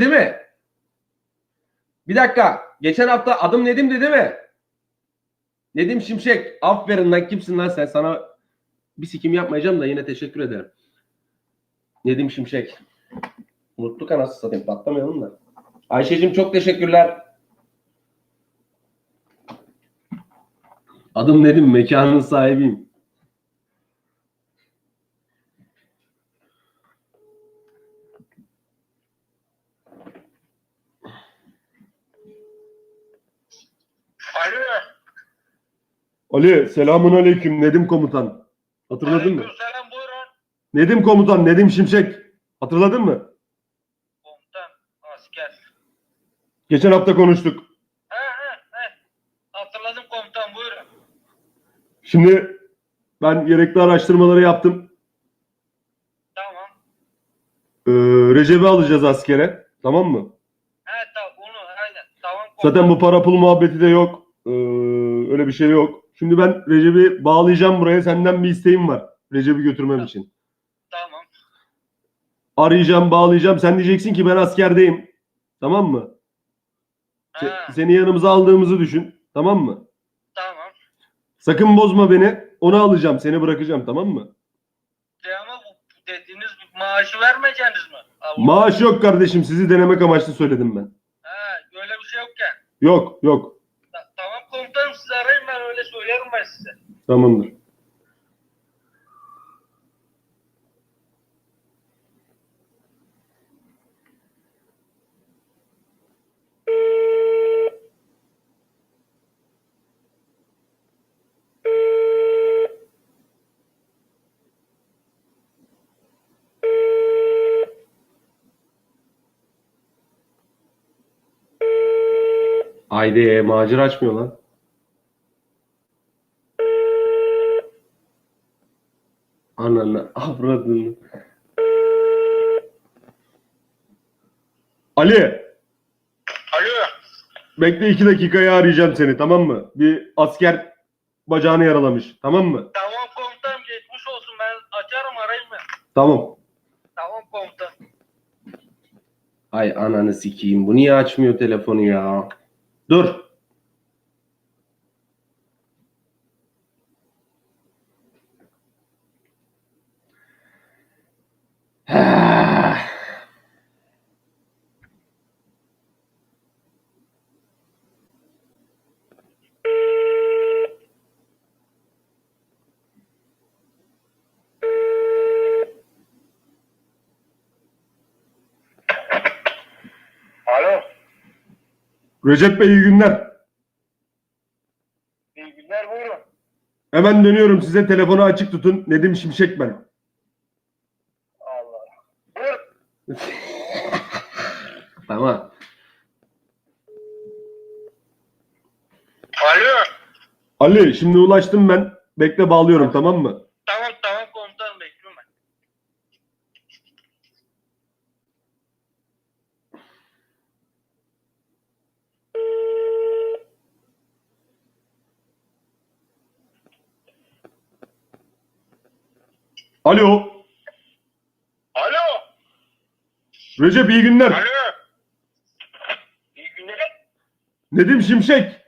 değil mi? Bir dakika. Geçen hafta adım Nedim'di değil mi? Nedim Şimşek. Aferin lan kimsin lan sen? Sana bir sikim yapmayacağım da yine teşekkür ederim. Nedim Şimşek. Unuttuk anasını satayım. Patlamayalım da. Ayşe'cim çok teşekkürler. Adım Nedim. Mekanın sahibiyim. Alo. Ali selamun aleyküm Nedim komutan. Hatırladın mı? Aleykümselam buyurun. Nedim komutan Nedim Şimşek. Hatırladın mı? Komutan asker. Geçen hafta konuştuk. He he he. Hatırladım komutan buyurun. Şimdi ben gerekli araştırmaları yaptım. Tamam. Ee, Recep'i alacağız askere. Tamam mı? He tamam bunu aynen. Tamam komutan. Zaten bu para pul muhabbeti de yok. Ee, öyle bir şey yok. Şimdi ben Recep'i bağlayacağım buraya. Senden bir isteğim var. Recep'i götürmem için. Tamam. Arayacağım, bağlayacağım. Sen diyeceksin ki ben askerdeyim. Tamam mı? Se- seni yanımıza aldığımızı düşün. Tamam mı? tamam. Sakın bozma beni. Onu alacağım. Seni bırakacağım. Tamam mı? De ama bu dediğiniz maaşı vermeyeceksiniz mi? Allah. Maaş yok kardeşim. Sizi denemek amaçlı söyledim ben. He öyle bir şey yokken. Yok yok. Ta- tamam komutanım siz arayın ben ben size. Tamamdır. Haydi macera açmıyor lan. Ananı avradını. Ali. Alo. Bekle iki dakikaya arayacağım seni. Tamam mı? Bir asker bacağını yaralamış. Tamam mı? Tamam komutanım geçmiş olsun ben açarım arayayım ben. Tamam. Tamam komutan. Ay ananı sikeyim. Bu niye açmıyor telefonu ya? Dur. Ah. Alo. Recep Bey iyi günler. İyi günler buyurun. Hemen dönüyorum size. Telefonu açık tutun. Nedim Şimşek ben. Allah. Buyur. Tamam. Alo. Ali şimdi ulaştım ben. Bekle bağlıyorum tamam mı? Tamam tamam komutanım bekliyorum ben. Alo. Alo. Recep iyi günler. Alo. İyi günler. Nedim Şimşek.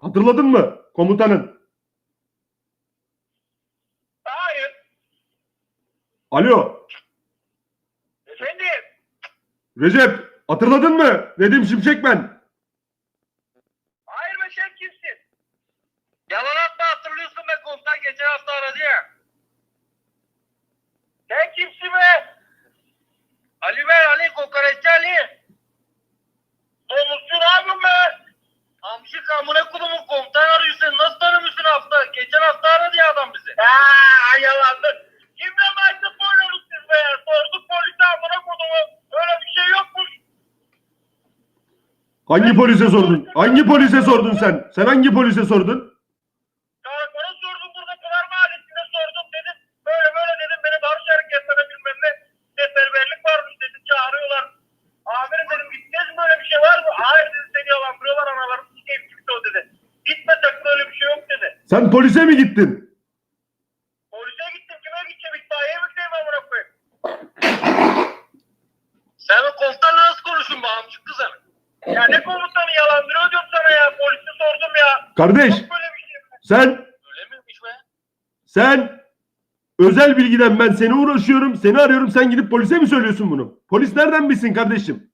Hatırladın mı? Komutanın. Hayır. Alo. Efendim. Recep hatırladın mı? Nedim Şimşek ben. Hayır be sen kimsin? Yalan atma hatırlıyorsun be komutan geçen hafta aradı ya. Sen kimsin be? Ali ben Ali kokoreççi Ali. Domuzcu ne yapıyorsun be? Amcık amına kudumun komutan arıyor seni nasıl tanımıyorsun hafta? Geçen hafta aradı ya adam bizi. Haa yalandı. Kimle maçta oynuyorsunuz siz be ya? Sorduk polise amına kudumu. Öyle bir şey yokmuş. Hangi polise sordun? Hangi polise sordun sen? Sen hangi polise sordun? Karakola sordum burada Pınar Mahallesi'nde sordum dedim. Böyle böyle dedim beni barış hareketlerine bilmem ne seferberlik varmış dedim çağırıyorlar. Amirim dedim gideceğiz mi böyle bir şey var mı? Hayır dedi seni yalandırıyorlar analarım sikeyim çıktı o dedi. Gitme sakın öyle bir şey yok dedi. Sen polise mi gittin? Polise gittim kime gideceğim itfaiye mi gideyim amına koyayım? Sen o komutanla nasıl konuşuyorsun? Ya ne komutanı yalandırıyor diyorum sana ya. Polisi sordum ya. Kardeş Yok böyle bir şey. sen Öyle miymiş be? sen özel bilgiden ben seni uğraşıyorum, seni arıyorum. Sen gidip polise mi söylüyorsun bunu? Polis nereden bilsin kardeşim?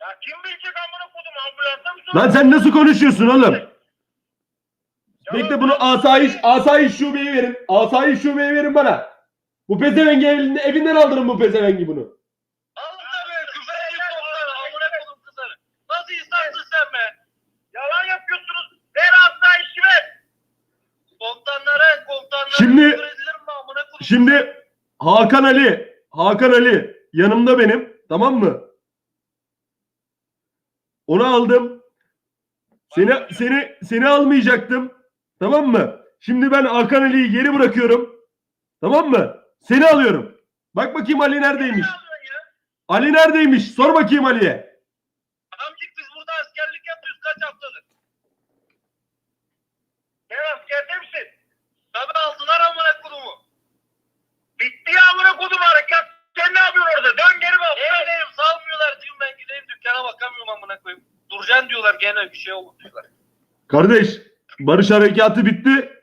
Ya kim bilecek amına kodum ambulansa mı Lan sen nasıl konuşuyorsun oğlum? Bekle bunu asayiş asayiş şubeye verin. Asayiş şubeye verin bana. Bu pezevengi evinde, evinden aldırın bu pezevengi bunu. Al tabii küfür edip komutanı amına kodum kızları. Nasıl insansın sen be? Yalan yapıyorsunuz. Ver asla işi ver. Komutanlara komutanlara Şimdi-? Şimdi Hakan Ali, Hakan Ali yanımda benim. Tamam mı? Onu aldım. Seni seni seni almayacaktım. Tamam mı? Şimdi ben Hakan Ali'yi geri bırakıyorum. Tamam mı? Seni alıyorum. Bak bakayım Ali neredeymiş? Ali neredeymiş? Sor bakayım Ali'ye. Amcık biz burada askerlik yapıyoruz kaç haftadır? Sen askerde misin? Tabi Kodum harekat. Sen ne yapıyorsun orada? Dön geri bak. Ne bileyim salmıyorlar diyorum ben gideyim dükkana bakamıyorum amına koyayım. Duracaksın diyorlar gene bir şey oldu diyorlar. Kardeş, barış harekatı bitti.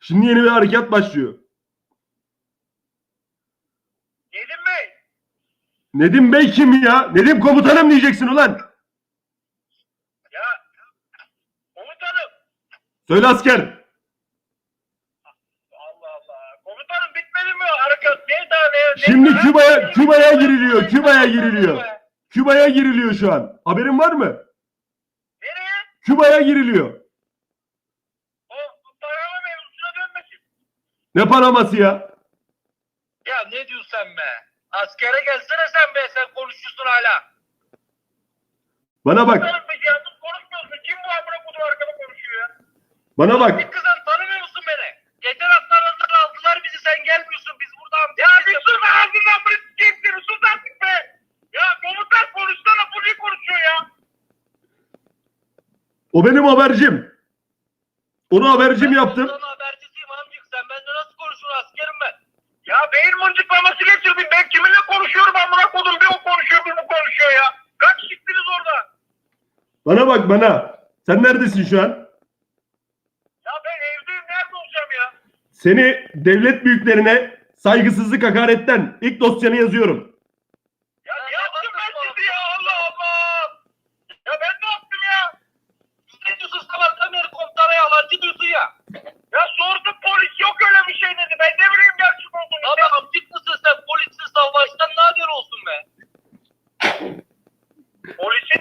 Şimdi yeni bir harekat başlıyor. Nedim Bey. Nedim Bey kim ya? Nedim komutanım diyeceksin ulan. Ya komutanım. Söyle asker. Allah Allah. Komutanım bitmedi mi harekat? Ne daha ne? ne- Şimdi? Küba'ya Küba'ya giriliyor. Küba'ya giriliyor. Küba'ya giriliyor şu an. Haberin var mı? Nereye? Küba'ya giriliyor. O parama mevzusuna dönmesin. Ne Panaması ya? Ya ne diyorsun sen be? Askere gelsene sen be sen konuşuyorsun hala. Bana bak. Konuşmuyorsun. Kim bu amına kodu arkada konuşuyor ya? Bana bak. Bir kızım tanımıyor musun beni? Geçen hafta aradılar aldılar bizi sen gelmiyorsun biz burada Ya bir sus be ağzından bırak sikeyim seni sus artık be. Ya komutan konuşsana bu ne konuşuyor ya? O benim habercim. Onu habercim yaptım. Ben habercisiyim amcık sen bende nasıl konuşuyorsun askerim ben? Ya beyin mıncıklaması geçirdim ben kiminle konuşuyorum amına kodum bir o konuşuyor bir bu konuşuyor ya. Kaç kişisiniz orada? Bana bak bana. Sen neredesin şu an? Ya ben evdeyim nerede olacağım ya? Seni devlet büyüklerine saygısızlık hakaretten ilk dosyanı yazıyorum. Ya ne yaptım ben sizi ya Allah Allah. Ya ben ne yaptım ya? Ne diyorsun sabahtan beri yalancı diyorsun ya. Ya sordum polis yok öyle bir şey dedi. Ben ne bileyim gerçek olduğunu. Abi amcık mısın sen polisin savaştan ne haber olsun be? Polisin...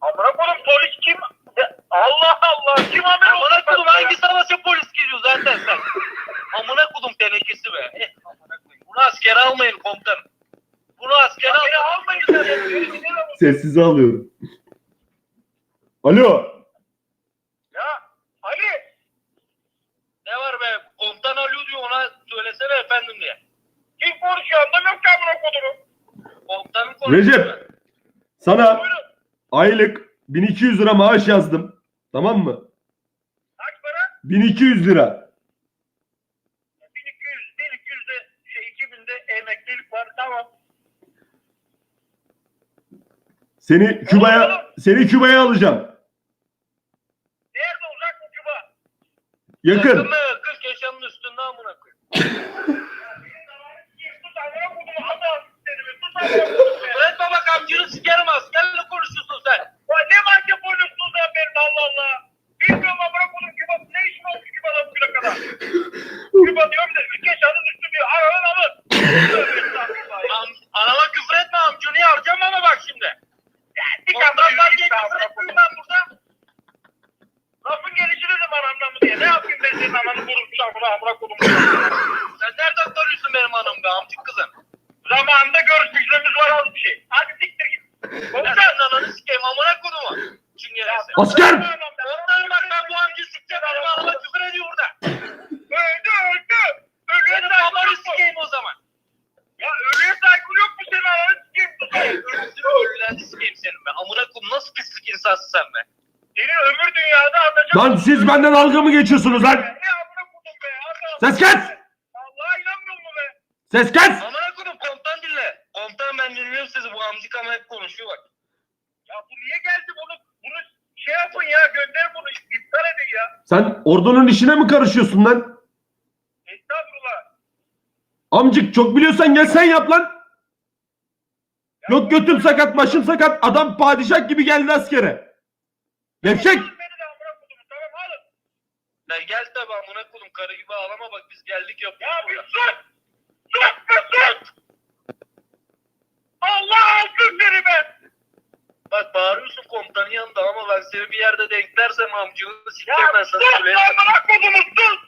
Amına koydum polis kim? Ya, Allah Allah kim haber olsun? Amına koydum hangi savaşa polis geliyor zaten sen? Amına koydum tenekesi be. Eh, amına koyayım. Bunu askere almayın komutanım. Bunu askere almayın. almayın. Sessize alıyorum. Alo. ya Ali. Ne var be? Komutan Ali diyor ona söylesene efendim diye. Kim konuşuyor anlamıyorum ki amına kodumu. Komutanım konuşuyor. Recep. Sana Buyurun. aylık 1200 lira maaş yazdım. Tamam mı? Kaç para? 1200 lira. 1200, 1200 de şey 2000'de emeklilik var tamam. Seni Küba'ya seni Küba'ya alacağım. Nerede olacak bu Küba? Yakın. mı? 40 yaşamın üstünde amına koyayım. Sus amına kodumu hadi al istediğimi. Sus amına kodumu. Bırak baba kamcını sikerim askerle konuşuyorsun sen. Vay ne manyak oynuyorsun sen benim Allah Allah. Bilmiyorum amına kodum Küba ne işin olmuş Küba'da bugüne kadar. Küba diyorum da 40 yaşamın üstü diyor. Aranın alın. Tövbe estağfurullah ya. Anama küfür etme amcını yaracağım ama bak şimdi. Ya dik amına diye küfür etmiyorum ben burada. Lafın gelişi dedim anamdan mı diye. Ne yapayım ben senin ananı vurmuş amına amına kodum. Sen nereden tanıyorsun benim anamı be amcık kızım? Zamanında görüşmüşlüğümüz var az bir şey. Hadi siktir git. Komutan ananı sikeyim amına kodumu. Çingenesi. Asker! Komutanım bak ben bu amcayı sikeceğim. Benim anama küfür ediyor burada. Öldü öldü. Ölüye saygı sikeyim o zaman. Ya ölüye saygı yok mu senin ananı sikeyim? Ölüsünü ölülerini sikeyim senin be. Amına kodum nasıl pislik insansın sen be. Seni öbür dünyada atacağım. Lan siz benden dalga mı geçiyorsunuz lan? Ses kes! Allah'a inanmıyor mu be? Ses kes! Amına kodum komutan dinle. Komutan komutanım ben dinliyorum sizi. Bu amcık ama hep konuşuyor bak. Ya bu niye geldi bunu? Bunu şey yapın ya gönder bunu iptal edin ya. Sen ordunun işine mi karışıyorsun lan? Estağfurullah. Amcık çok biliyorsan gel sen yap lan. Yok götüm sakat başım sakat adam padişah gibi geldi askere. Gevşek. Beni de amına kodum tamam alın. Ya gel tabi amına kodum karı gibi ağlama bak biz geldik yapıyoruz. Ya bir sus! Sus be sus! Allah alsın seni be! Bak bağırıyorsun komutanın yanında ama ben seni bir yerde denklersem amcını sikerim ben sana söyleyeyim. Ya sus amına kodumu sus!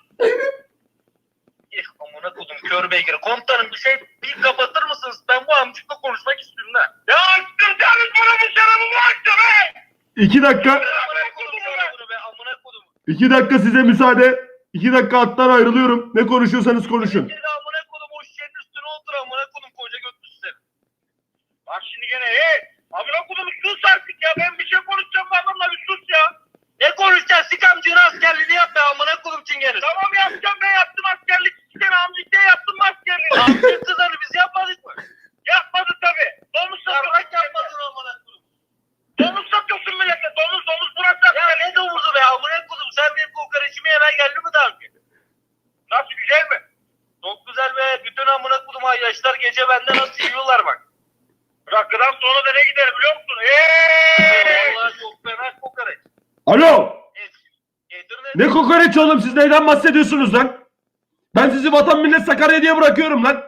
İh amına kodum kör beygir. Komutanım bir şey bir kapatır mısınız? Ben bu amcıkla konuşmak istiyorum lan. Ya açtıracağınız bana bu şarabımı açtı be! İki dakika. Amına kodum şarabını be amına kodum. iki dakika size müsaade. İki dakika hattan ayrılıyorum. Ne konuşuyorsanız konuşun. Gel amına kodum o şişenin üstüne otur amına kodum koca götlüsü seni. Bak şimdi gene hey amına kodum sus artık ya ben bir şey konuşacağım bu adamla bir sus ya. Ne konuşacaksın sik amcığın askerliğini yap be amına kodum çingeni. Tamam yapacağım ben yaptım askerlik siken amcıkta yaptım askerliği. Amcık kızarı biz yapmadık mı? Yapmadı tabi. Domuz satıyorsun yapmadın amına kodum. Domuz satıyorsun millete domuz domuz burası Ya ne domuzu be amına kodum sen benim kokoreçimi yemen geldin mi daha önce? Nasıl güzel mi? Çok güzel be. Bütün amına kodum yaşlar gece benden nasıl yiyorlar bak. Rakıdan sonra da ne gider biliyor musun? Eee! Vallahi çok fena kokoreç. Alo. Et. Edirne. Ne kokoreç oğlum siz neyden bahsediyorsunuz lan? Ben sizi vatan millet Sakarya diye bırakıyorum lan.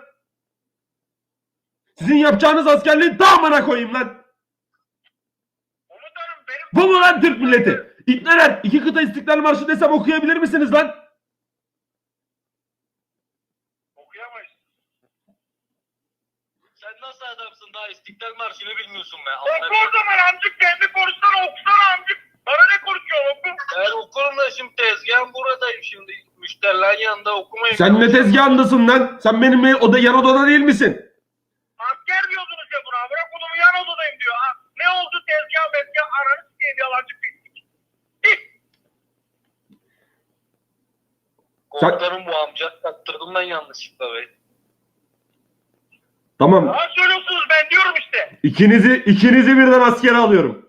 Sizin yapacağınız askerliğin tamamına koyayım lan. Bu mu lan Türk milleti? İpneler iki kıta istiklal marşı desem okuyabilir misiniz lan? Okuyamayız. Sen nasıl adamsın daha İstiklal Marşı'nı bilmiyorsun be. Oku o zaman amcık kendi konuşsana okusana amcık. Bana ne konuşuyor oku. Ben okurum da şimdi tezgahım buradayım şimdi. Müşterilerin yanında okumayın. Sen ne tezgahındasın lan? Sen benim oda yan odada değil misin? Asker diyordunuz ya buna. Bırak onumu yan odadayım diyor. Ha. Ne oldu tezgah mezgah aranı sikeyim yalancı pislik. Komutanım bu amca taktırdım ben yanlışlıkla be. Tamam. Daha söylüyorsunuz ben diyorum işte. İkinizi ikinizi birden askere alıyorum.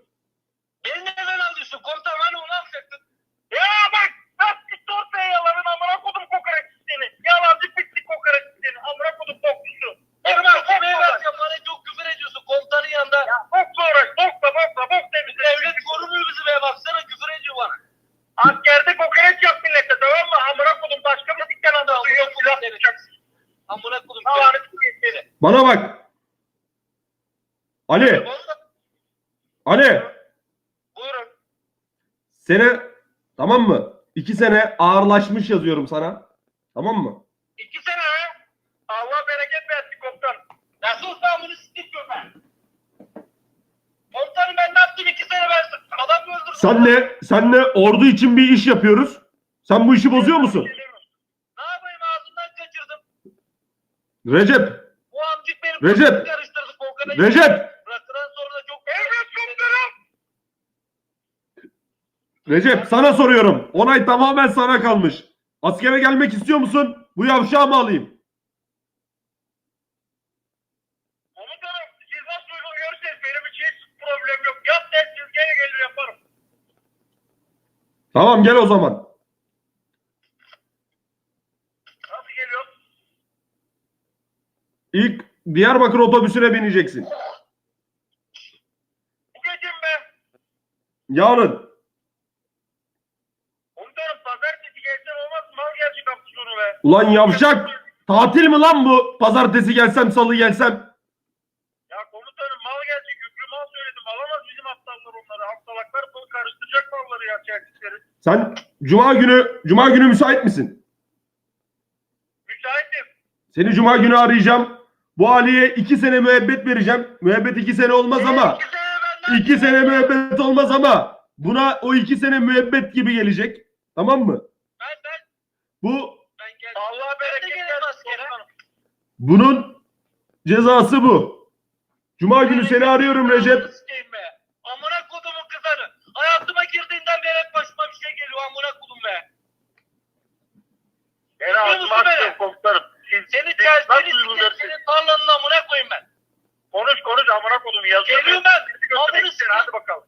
Beni neden alıyorsun komutanım hani onu alacaktın. Ya bak nasıl çıktı ortaya yalanın amına kodum kokoreç seni. Yalancı pislik kokoreç seni. Amına kodum boklusu. Benim akşamaya bak ya bana çok küfür ediyorsun komutanın yanında. Ya bokla uğraş bokla bokla bok temizle. Devlet korumuyor bizi be baksana küfür ediyor bana. Askerde kokoreç yap millete tamam mı? Amına kodum başka bir dikten anda duyuyor silah tutacaksın. Amına kodum. Allah'ını sikeyim seni. Bana bak. Ali. Ali. Buyurun. Sene tamam mı? İki sene ağırlaşmış yazıyorum sana. Tamam mı? İki sene? Allah bereket versin komutan. Sus lan bunu siktir ben. Komutanım ben ne yaptım iki sene ben adam mı öldürdüm? Senle senle ordu için bir iş yapıyoruz. Sen bu işi bozuyor musun? Ne yapayım ağzından kaçırdım. Recep. Bu amcık benim Recep. karıştırdı. Korkana Recep. Bırakıran sonra da çok... Evet komutanım. Recep sana soruyorum. Onay tamamen sana kalmış. Askere gelmek istiyor musun? Bu yavşağı mı alayım? Komutanım siz nasıl uygun görürseniz benim için hiç problem yok. Yap dersiniz gene gelir yaparım. Tamam gel o zaman. Nasıl geliyor? İlk Diyarbakır otobüsüne bineceksin. Bu gece mi? Yarın. Komutanım pazartesi gelsen olmaz mı? Mal gelecek hafta sonu be. Ulan yavşak. Tatil mi lan bu? Pazartesi gelsem salı gelsem. Ya komutanım mal gelecek. Yüklü mal söyledim. Alamaz bizim aptallar onları. Aptalaklar bunu karıştıracak malları ya çerçekleri. Sen cuma günü cuma günü müsait misin? Müsaitim. Seni cuma günü arayacağım. Bu Ali'ye iki sene müebbet vereceğim. Müebbet iki sene olmaz ama. İki sene benden. iki sene müebbet olmaz ama. Buna o iki sene müebbet gibi gelecek. Tamam mı? Ben ben. Bu Ben gel. Allah bereket versin. Bunun cezası bu. Cuma günü seni arıyorum Recep. Amına kodumun kızanı. Hayatıma girdiğinden beri hep başıma bir şey geliyor. Amına kodum be. Beni atmazsın komutanım. Siz, Seni uygun Senin tarlanın amına koyayım ben. Konuş yazıyor. Geliyorum ben. Amına gitsin, sikeyim. Hadi bakalım.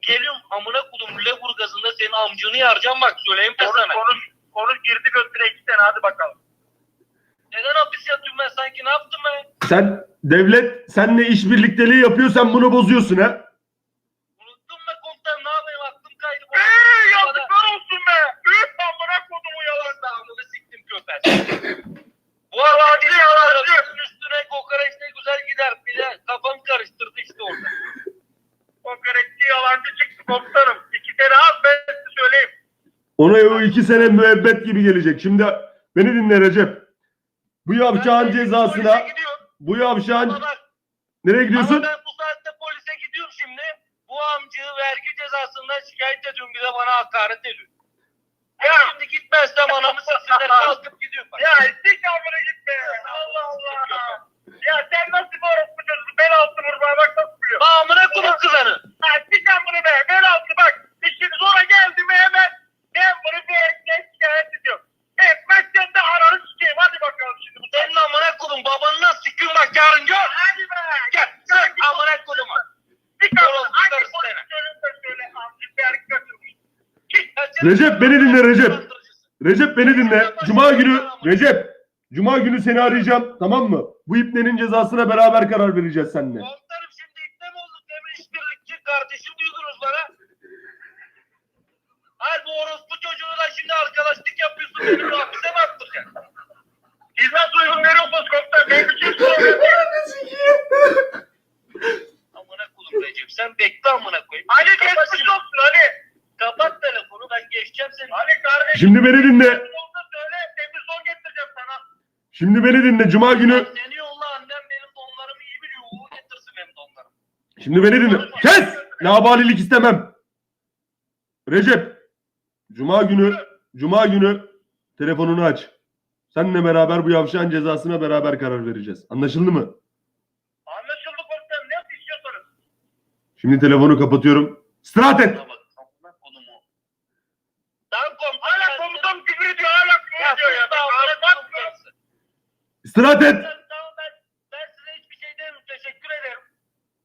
Geliyorum amına kodum Lüleburgaz'ında senin amcını yaracağım bak söyleyeyim ben Konuş sana. konuş. Konuş girdi götüne iki sene hadi bakalım. Neden hapis yatıyorum ben sanki ne yaptım ben? Sen devlet seninle işbirlikteliği yapıyor sen bunu bozuyorsun ha. Unuttum be komutanım ne yapayım aklım kaydı. Eee yazıklar olsun be. Üf amına kodumu yalan. Amını siktim köpek. Bu arada yalancı üstüne kokoreç ne güzel gider. Bir de kafam karıştırdı işte orada. Kokoreççi yalancı çıktı komutanım. İki sene az ben size söyleyeyim. Ona o iki sene müebbet gibi gelecek. Şimdi beni dinle Recep. Bu Ben de cezasına polise gidiyorum. bu yapacağın Ama bak nereye Ama gidiyorsun? ben bu saatte polise gidiyorum şimdi. Bu amcı vergi cezasından şikayet ediyorum bir de bana hakaret ediyor. Ya şimdi gitmezsem anamı siksinler kalkıp gidiyorum bak. Ya istik amına gitme. Allah Allah. Ya sen nasıl bir orospu çocuğu? Bel altı vurmaya bak nasıl biliyor. Lan amına kodum kızanı. Ha sik amına be. Bel altı bak. İşin zora geldi mi hemen. Ben bunu bir erkeğe şikayet ediyorum. Etmezsen de ananı sikeyim. Hadi bakalım şimdi. bu Senin amına kodum babanı nasıl sikiyorum bak yarın gör. Hadi be. Gel sen amına koduma. Sik amına. Orospu Hangi karısı polis seni. söylüyorsa söyle. Amcık bir erkek götürmüş. Ya sen- Recep, beni dinle, Recep. Recep beni dinle. Cuma günü Recep Cuma günü seni arayacağım tamam mı? Bu ipnenin cezasına beraber karar vereceğiz seninle. Komutanım şimdi ikna mı olduk Emre işbirlikçi kardeşim diyordunuz bana. Hayır bu orospu çocuğuyla şimdi arkadaşlık yapıyorsun beni bu hapise mi attıracaksın? Siz nasıl uygun veriyorsunuz komutan? Ben bir şey soruyorum. Amına kodum Recep sen bekle amına koyayım. Ali Kapat geçmiş şimdi. olsun Ali. Kapat telefonu ben geçeceğim seni. Ali kardeşim. Şimdi beni dinle. Söyle getireceğim sana. Şimdi beni dinle. Cuma günü Seni yolla annem benim donlarımı iyi biliyor. O getirsin benim donlarımı. Şimdi beni dinle. Kes! Labalilik istemem. Recep. Cuma günü Cuma günü telefonunu aç. Seninle beraber bu yavşağın cezasına beraber karar vereceğiz. Anlaşıldı mı? Anlaşıldı komutanım. Ne istiyorsanız. Şimdi telefonu kapatıyorum. İstirahat et. Buna bak amına kodumu. Lan komutan. Hala komutan küfür ediyor. Hala küfür Ya ediyor ya. sus be, Bak, amına bak, kodum bak. karısı. İstirahat et. Tamam, ben, ben size hiçbir şey demiyorum. Teşekkür ederim.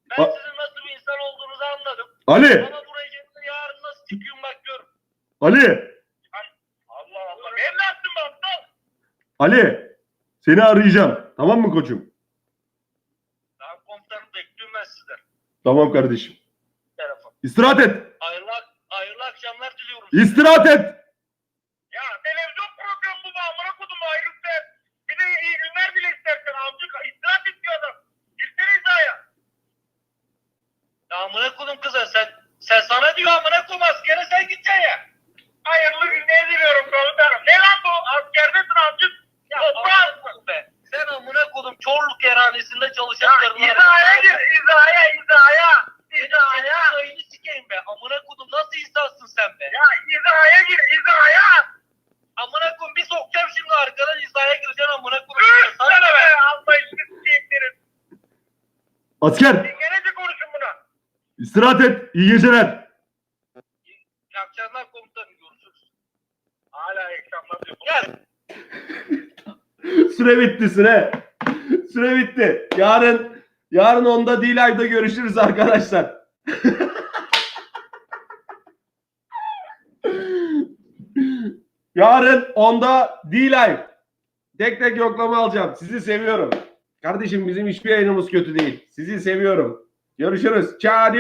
Ben A- sizin nasıl bir insan olduğunuzu anladım. Ali. Ama buraya gelip yarın nasıl çıkıyorum bak gör. Ali. Allah Allah. Benim ne yaptım ben? Aptal. Ali. Seni arayacağım. Tamam mı koçum? Tamam komutanım bekliyorum ben sizden. Tamam kardeşim. Telefon. İstirahat et. Hayırlı, hayırlı akşamlar diliyorum. İstirahat et. Ya televizyon programı bu. Amına kodum ayrıca. Bir de iyi günler bile istersen. Amcık istirahat ediyor adam. Girsene hizaya. Ya amına kodum kıza sen sen sana diyor amına kodum askere sen gideceksin ya. Hayırlı günler diliyorum komutanım. Ne lan bu? Askerdesin amcık. Ya Toprağın. be. Sen amına kodum Çorluk kerhanesinde çalışan Ya hizaya gir. Hizaya. Senin Hizaya. sayını sikeyim be. Amına kodum nasıl insansın sen be? Ya hizaya gir. Hizaya. Amına kodum bir sokacağım şimdi arkadan hizaya gireceksin amına Sana sana ne be? Allah işini sikeyim. Asker. İstirahat et. İyi geceler. İyi akşamlar komutanım görüşürüz. Hala ekranlar diyor. Gel. Süre bitti süre. Süre bitti. Yarın yarın onda ayda görüşürüz arkadaşlar. yarın onda ay. Tek tek yoklama alacağım. Sizi seviyorum. Kardeşim bizim hiçbir yayınımız kötü değil. Sizi seviyorum. Görüşürüz. Ciao.